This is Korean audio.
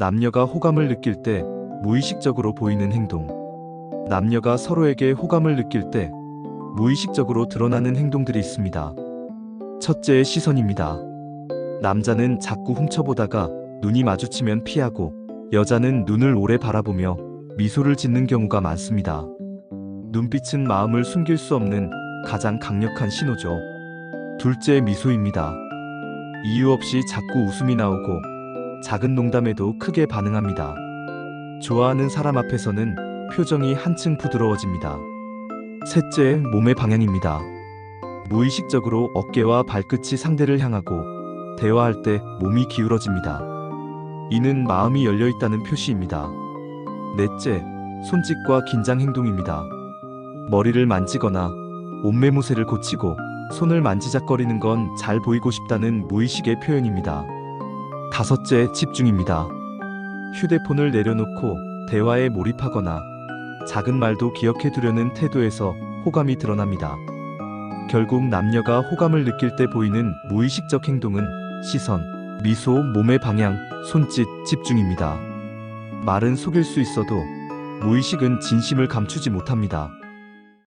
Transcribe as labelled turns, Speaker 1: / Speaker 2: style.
Speaker 1: 남녀가 호감을 느낄 때 무의식적으로 보이는 행동. 남녀가 서로에게 호감을 느낄 때 무의식적으로 드러나는 행동들이 있습니다. 첫째 시선입니다. 남자는 자꾸 훔쳐보다가 눈이 마주치면 피하고 여자는 눈을 오래 바라보며 미소를 짓는 경우가 많습니다. 눈빛은 마음을 숨길 수 없는 가장 강력한 신호죠. 둘째 미소입니다. 이유 없이 자꾸 웃음이 나오고 작은 농담에도 크게 반응합니다. 좋아하는 사람 앞에서는 표정이 한층 부드러워집니다. 셋째, 몸의 방향입니다. 무의식적으로 어깨와 발끝이 상대를 향하고 대화할 때 몸이 기울어집니다. 이는 마음이 열려 있다는 표시입니다. 넷째, 손짓과 긴장 행동입니다. 머리를 만지거나 옷매무새를 고치고 손을 만지작거리는 건 잘 보이고 싶다는 무의식의 표현입니다. 다섯째, 집중입니다. 휴대폰을 내려놓고 대화에 몰입하거나 작은 말도 기억해 두려는 태도에서 호감이 드러납니다. 결국 남녀가 호감을 느낄 때 보이는 무의식적 행동은 시선, 미소, 몸의 방향, 손짓, 집중입니다. 말은 속일 수 있어도 무의식은 진심을 감추지 못합니다.